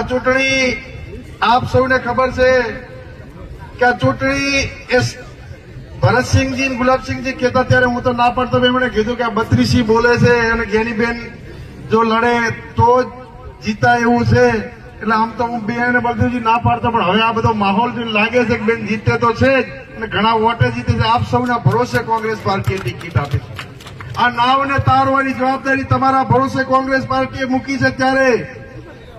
આ ચૂંટણી આપ સૌને ખબર છે કે આ ચૂંટણી એ ભરતસિંહજી ગુલાબસિંહજી કહેતા ત્યારે હું તો ના પડતો એમણે કીધું કે આ બત્રીસી બોલે છે અને ઘેનીબેન જો લડે તો જ જીતાય એવું છે. એટલે આમ તો હું બેન અને બળદેવજી ના પાડતો, પણ હવે આ બધો માહોલ લાગે છે કે બેન જીતે તો છે જ અને ઘણા વોટે જીતે છે. આપ સૌના ભરોસે કોંગ્રેસ પાર્ટીએ ટિકિટ આપી છે. આ નાવને તારવાની જવાબદારી તમારા ભરોસે કોંગ્રેસ પાર્ટીએ મૂકી છે ત્યારે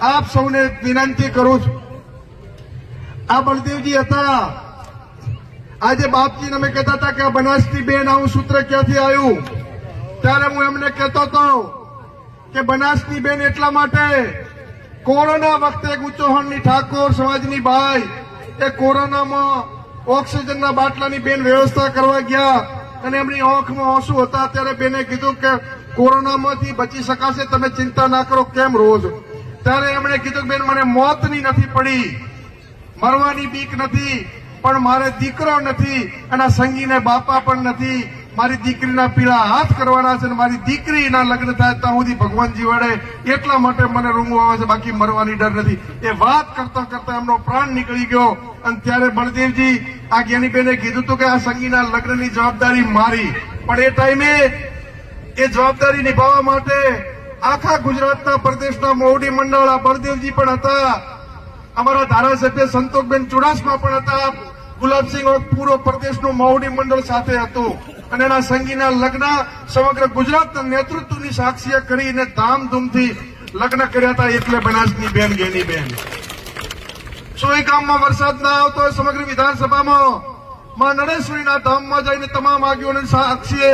આપ સૌને વિનંતી કરું છું. આ બળદેવજી હતા. આજે બાપજીને અમે કહેતા હતા કે આ બનાસની બેન આવું સૂત્ર ક્યાંથી આવ્યું? ત્યારે હું એમને કહેતો હતો કે બનાસની બેન એટલા માટે કોરોના વખતે ગુચોહણની ઠાકોર સમાજની ભાઈ એ કોરોનામાં ઓક્સિજનના બાટલાની બેન વ્યવસ્થા કરવા ગયા અને એમની આંખમાં આંસુ હતા. ત્યારે બેને કીધું કે કોરોનામાંથી બચી શકાશે, તમે ચિંતા ના કરો, કેમ રોજ? ત્યારે એમણે કીધું બેન, મને મોતની નથી પડી, મરવાની બીક નથી, પણ મારે દીકરો નથી અને સંગીને બાપા પણ નથી. મારી દીકરીના પીળા હાથ કરવાના છે અને મારી દીકરીના લગ્ન થાય ત્યાં સુધી ભગવાનજી વડે એટલા માટે મને રૂંગવા આવે છે, બાકી મરવાની ડર નથી. એ વાત કરતા કરતા એમનો પ્રાણ નીકળી ગયો અને ત્યારે બળદેવજી આ જ્ઞાનીબેને કીધું હતું કે આ સંગીના લગ્નની જવાબદારી મારી. પણ એ ટાઈમે એ જવાબદારી નિભાવવા માટે આખા ગુજરાતના પ્રદેશના મોવડી મંડળ બળદેવજી પણ હતા. અમારા ધારાસભ્ય સંતોષબેન ચુડાસમા પણ હતા. ગુલાબસિંહ પૂરો પ્રદેશનું મોવડી મંડળ સાથે હતું. અને એના સંગીના લગ્ન સમગ્ર ગુજરાતના નેતૃત્વની સાક્ષીએ કરીને ધામધૂમથી લગ્ન કર્યા હતા એટલે બનાસની બેન, ગેની બેન. સોય ગામમાં વરસાદ ના આવતો સમગ્ર વિધાનસભામાં, માં નરેશ્વરીના ધામમાં જઈને તમામ આગેવાનોની સાક્ષીએ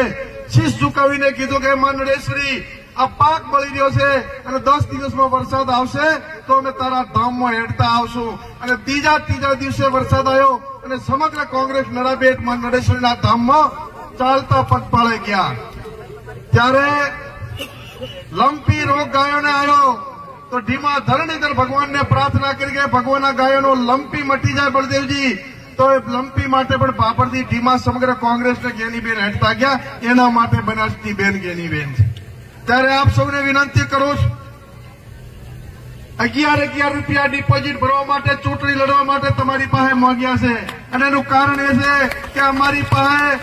શીશ ઝુકાવીને કીધું કે માં નડેશ્વરી આ પાક બળી ગયો છે અને દસ દિવસમાં વરસાદ આવશે તો અમે તારા ધામમાં હેડતા આવશું. અને ત્રીજા ત્રીજા દિવસે વરસાદ આવ્યો અને સમગ્ર કોંગ્રેસ નડાબેટ નડેશ્વરના ધામમાં ચાલતા પગપાળે ગયા. ત્યારે લંપી રોગ ગાયોને આવ્યો તો ઢીમા ધરણીધર ભગવાનને પ્રાર્થના કરી કે ભગવાનના ગાયોનો લંપી મટી જાય બળદેવજી. તો એ લંપી માટે પણ બાપરથી ધીમા સમગ્ર કોંગ્રેસને જ્ઞાનીબેન હેઠતા ગયા. એના માટે બનાસની બેન જ્ઞાનીબેન છે. ત્યારે આપ સૌને વિનંતી કરું છું. અગિયાર અગિયાર રૂપિયા ડિપોઝિટ ભરવા માટે, ચૂંટણી લડવા માટે તમારી પાસે માંગ્યા છે. અને એનું કારણ એ છે કે અમારી પાસે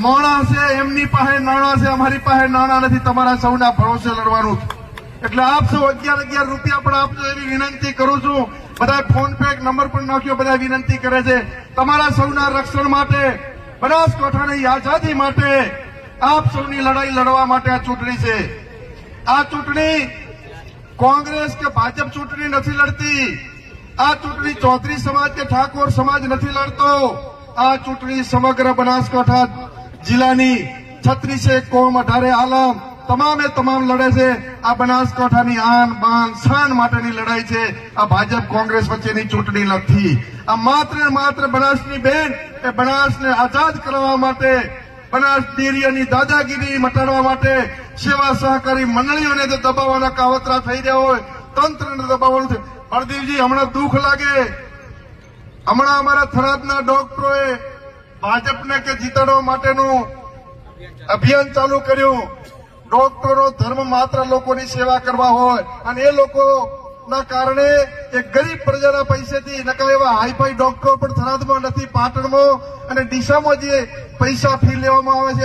મોણા છે, એમની પાસે નાણાં છે, અમારી પાસે નાણાં નથી, તમારા સૌના ભરોસે લડવાનું એટલે આપ સૌ અગિયાર અગિયાર રૂપિયા પણ આપજો એવી વિનંતી કરું છું. બધા ફોન પે નંબર પણ નાખ્યો બધા વિનંતી કરે છે. તમારા સૌના રક્ષણ માટે, બનાસકાંઠાની આઝાદી માટે આપ સૌની લડાઈ લડવા માટે આ ચૂંટણી છે. આ ચૂંટણી કોંગ્રેસ કે ભાજપ ચૂંટણી નથી લડતી. આ ચૂંટણી ચૌધરી સમાજ કે ઠાકોર સમાજ નથી લડતો. આ ચૂંટણી સમગ્ર બનાસકાંઠા જિલ્લાની છત્રીસે કોમ અઢારે આલમ તમામે તમામ લડે છે. આ બનાસકાંઠાની આન બાન શાન માટેની લડાઈ છે. આ ભાજપ કોંગ્રેસ વચ્ચેની ચૂંટણી નથી. આ માત્ર માત્ર બનાસની બેન એ બનાસને આઝાદ કરવા માટે બનાસ ડેરીની દાદાગીરી મટાડવા માટે સેવા સહકારી મંડળીઓને જો દબાવવાના કાવતરા થઈ રહ્યા હોય, તંત્રને દબાવવાનું છે. હરદેવજી હમણાં દુઃખ લાગે. હમણાં અમારા થરાદના ડોક્ટરોએ ભાજપને કે જીતાડવા માટેનું અભિયાન ચાલુ કર્યું. ડોક્ટરો ધર્મ માત્ર લોકોની સેવા કરવા હોય અને એ લોકો ના કારણે એક ગરીબ પ્રજાના પૈસેથી નકલ એવા હાઈફાઈ ડોક્ટરો પણ થરાદમાં નથી, પાટણમાં. અને ડીસામાં જે પૈસા ફી લેવામાં આવે છે